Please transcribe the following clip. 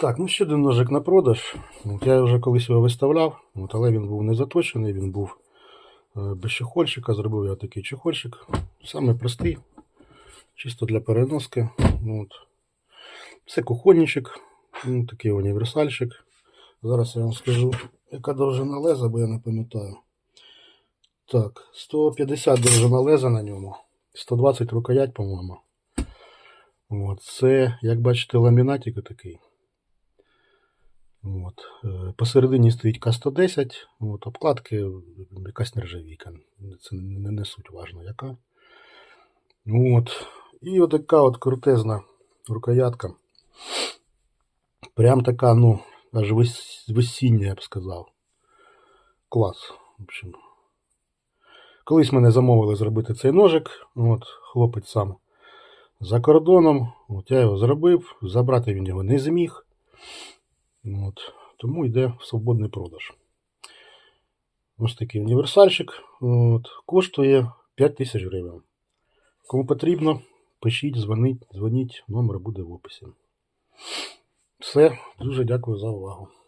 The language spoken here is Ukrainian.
Так, ну ще один ножик на продаж. Я вже колись його виставляв, але він був не заточений, він був е, без чехольчика. Зробив я такий чехольчик. Саме простий, чисто для переноски. От. Це кухонничок, ну, такий універсальчик. Зараз я вам скажу, яка довжина леза, бо я не пам'ятаю. Так, 150 довжина леза на ньому, 120 рукоять, по-моєму. Це, як бачите, ламінатик такий. От. е, Посередині стоїть К110, от, обкладки якась нержавійка. Це не, не суть важно яка. От. І от така от крутезна рукоятка. Прям така, ну, аж весіння, я б сказав. Клас. В общем. Колись мене замовили зробити цей ножик. От, хлопець сам за кордоном. От, я його зробив, забрати він його не зміг. От, тому йде в свободний продаж. Ось такий універсальчик. От, коштує 5 тисяч гривень. Кому потрібно, пишіть, дзвоніть, дзвоніть, номер буде в описі. Все, дуже дякую за увагу.